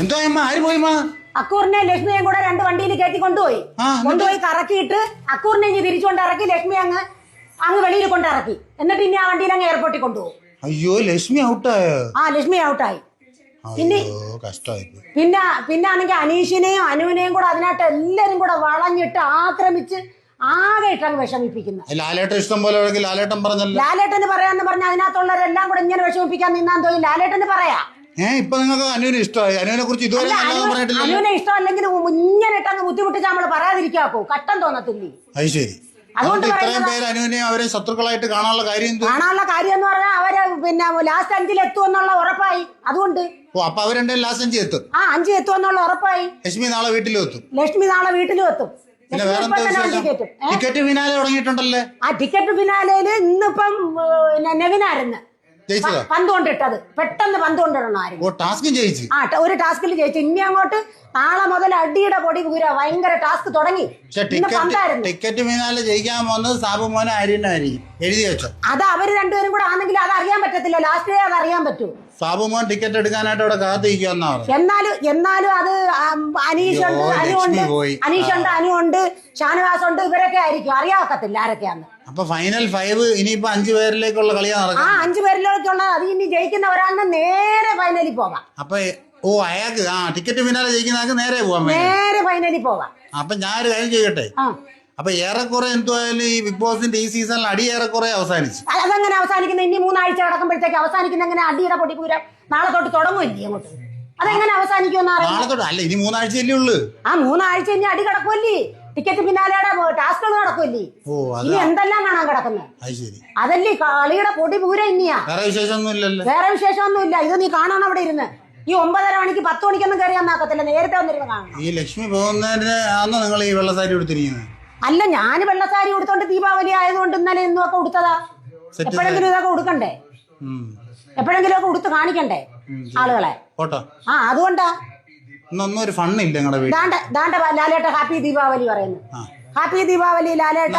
എന്തോ അമ്മ? ആര് പോയിമ്മ അക്കൂറിനെ ലക്ഷ്മിയും കൂടെ രണ്ട് വണ്ടിയിൽ കയറ്റി കൊണ്ടുപോയി. കൊണ്ടുപോയി കറക്കിയിട്ട് അക്കൂറിനെ ഇനി തിരിച്ചുകൊണ്ട് ഇറക്കി ലക്ഷ്മി അങ്ങ് അങ്ങ് വെളിയിൽ കൊണ്ട് ഇറക്കി. എന്നിട്ട് ഇനി ആ വണ്ടിയിൽ അങ്ങ് എയർപോർട്ടിൽ കൊണ്ടുപോകും. അയ്യോ ലക്ഷ്മി ഔട്ടായോ? ആ ലക്ഷ്മി ഔട്ടായി. പിന്നെ പിന്നെ പിന്നെ ആണെങ്കിൽ അനീഷിനെയും അനുവിനെയും കൂടെ അതിനകത്ത് എല്ലാരും കൂടെ വളഞ്ഞിട്ട് ആക്രമിച്ച് ആകെ ഇട്ടങ്ങ് വിഷമിപ്പിക്കുന്നു. ലാലേട്ടൻ ഇഷ്ടം പോലെ ലാലേട്ടൻ പറഞ്ഞല്ലോ. ലാലേട്ടന് പറയാന്ന് പറഞ്ഞ അതിനകത്തുള്ളവരെല്ലാം കൂടെ ഇങ്ങനെ വിഷമിപ്പിക്കാൻ നിന്നാൻ തോന്നി ലാലേട്ടന് പറയാ. ഏ ഇപ്പൊ നിങ്ങൾക്ക് അനുവിനെ ഇഷ്ടമായി? അനുവിനെ കുറിച്ച് ഇതുവരെ നല്ലതൊന്നും പറഞ്ഞിട്ടില്ലല്ലോ അനുവിനെ ഇഷ്ടമല്ലെങ്കിൽ ഇങ്ങനെ ഇട്ടങ്ങ് ബുദ്ധിമുട്ടിച്ച് നമ്മൾ പറയാതിരിക്കാക്കോ കട്ടം തോന്നത്തില്ലേ? അത് ശരി. അതുകൊണ്ട് ഇത്രയും പേര് അനുവിനെ അവരെ ശത്രുക്കളായിട്ട് കാണാനുള്ള കാര്യം എന്ത്? കാണാനുള്ള കാര്യം എന്ന് പറഞ്ഞാൽ അവർ പിന്നെ ലാസ്റ്റ് അഞ്ചിൽ എത്തുമെന്നുള്ള ഉറപ്പായി. അതുകൊണ്ട്. ഓ അപ്പൊ അവരെന്റെ ലാസ്റ്റ് അഞ്ച് എത്തും? ആ അഞ്ച് എത്തുമെന്നുള്ള ഉറപ്പായി. ലക്ഷ്മി നാളെ വീട്ടിലും എത്തും? ലക്ഷ്മി നാളെ വീട്ടിലും എത്തും. പിന്നെ ലക്ഷ്മി വേറെ ഇപ്പൊ തന്നെ വിശേഷം? കയറ്റും ഏ? ടിക്കറ്റ് ഫിനാലെ തുടങ്ങിയിട്ടുണ്ടല്ലേ? ആ ടിക്കറ്റ് ഫിനാലയിൽ ഇന്നിപ്പം നെവിനായിരുന്നു. ജയിച്ചതോ? പന്ത് കൊണ്ടിട്ടത് പെട്ടെന്ന് പന്ത് കൊണ്ടിടണമായിരുന്നു ഓ ടാസ്കും ജയിച്ചു. ആ ഒരു ടാസ്കിൽ ജയിച്ചു. ഇനി അങ്ങോട്ട് നാളെ മുതൽ അടിയുടെ പൊടി കൂര ഭയങ്കര ടാസ്ക് തുടങ്ങി. ടിക്കറ്റ് ഫിനാലെ ജയിക്കാൻ പോകുന്നത് സാബു മോനെ ആര്യനായിരിക്കും. എഴുതി വെച്ചോ. അത് അവർ രണ്ടുപേരും കൂടെ ആണെങ്കിൽ അത് അറിയാൻ പറ്റത്തില്ല. ലാസ്റ്റ് ഡേ അത് അറിയാൻ പറ്റൂ. സാബു മോൻ ടിക്കറ്റ് എടുക്കാനായിട്ട് അവിടെ കാത്തിരിക്കുമെന്നാ എന്നാലും എന്നാലും അത് അനീഷ് ഉണ്ട് അയ്യോ, അനുണ്ട് പോയി. ഉണ്ട് അനു ഉണ്ട് ഷാനവാസ് ഉണ്ട് ഇവരൊക്കെ ആയിരിക്കും. അറിയാക്കത്തില്ല ആരൊക്കെയാന്ന്. അപ്പൊ ഫൈനൽ ഫൈവ് ഇനിയിപ്പോ അഞ്ചു പേരിലേക്കുള്ള കളിയാ ആ നടക്കുന്നത് അഞ്ചു പേരിലേക്കുള്ള അത് ഇനി ജയിക്കുന്ന ഒരാളിന് നേരെ ഫൈനലിൽ പോകാം. അപ്പൊ ഓ അയാൾക്ക് ആ ടിക്കറ്റ് പിന്നാലെ ജയിക്കുന്ന ആൾക്ക് നേരെ പോവാൻ വേണ്ടി. നേരെ ഫൈനലിൽ പോകാം. അപ്പൊ ഞാൻ ഒരു കാര്യം ചെയ്യട്ടെ? ആ. അപ്പൊ ഏറെക്കുറെ എന്തുവായാലും ഈ ബിഗ് ബോസിന്റെ ഈ സീസണിൽ അടി ഏറെക്കുറെ അവസാനിച്ചു അതങ്ങനെ അവസാനിക്കുന്ന ഇനി മൂന്നാഴ്ച കിടക്കുമ്പോഴത്തേക്ക് അവസാനിക്കുന്ന എങ്ങനെ അടിയുടെ പൊടിപ്പൂരം നാളെ തൊട്ട് തുടങ്ങുമല്ലേ അങ്ങോട്ട്? അതെങ്ങനെ അവസാനിക്കുമെന്ന് അറിയാം നാളെ തൊട്ട് അല്ല ഇനി മൂന്നാഴ്ചയല്ലേ ഉള്ളു. ആ മൂന്നാഴ്ച ഇനി അടി കിടക്കുമല്ലേ? ടിക്കറ്റ് പിന്നാലെയുടെ ടാസ്കുകൾ നടക്കുമല്ലേ ഓ അത്. ഇനി എന്തെല്ലാം കാണാൻ കിടക്കുന്നത് അത് ശരി. അതല്ലേ കളിയുടെ പൊടി പൂരം ഇനിയാ. വേറെ വിശേഷമൊന്നും ഇല്ലല്ലോ വേറെ വിശേഷമൊന്നുമില്ല ഇത് നീ കാണണം അവിടെ ഇരുന്ന്? ഈ ഒമ്പതര മണിക്ക് പത്ത് മണിക്കൊന്നും നാക്കത്തില്ല നേരത്തെ വന്നിരുന്ന് കാണണം. ഈ ലക്ഷ്മി പോകുന്നതിന് ആണോ നിങ്ങൾ ഈ വെള്ളസാരി എടുത്തിരിക്കുന്നത് അല്ല ഞാൻ വെള്ളസാരി ഉടുത്തോണ്ട് ദീപാവലി ആയതുകൊണ്ട് ഇന്നലെ ഇന്നും ഒക്കെ ഉടുത്തതാ. എപ്പോഴെങ്കിലും ഇതൊക്കെ കൊടുക്കണ്ടേ എപ്പോഴെങ്കിലും ഒക്കെ ഉടുത്ത് കാണിക്കണ്ടേ ആളുകളെ? ആ അതുകൊണ്ടാ. ഒരു ഫണ്ണില്ല ദാണ്ട ദാണ്ട ലാലേട്ട ഹാപ്പി ദീപാവലി പറയുന്നു. ഹാപ്പി ദീപാവലി ലാലേട്ട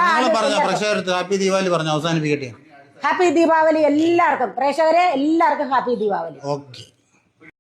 ഹാപ്പി ദീപാവലി പറഞ്ഞു അവസാനിപ്പിക്കട്ടെ. ഹാപ്പി ദീപാവലി എല്ലാവർക്കും. പ്രേക്ഷകരെ എല്ലാവർക്കും ഹാപ്പി ദീപാവലി. ഓക്കെ.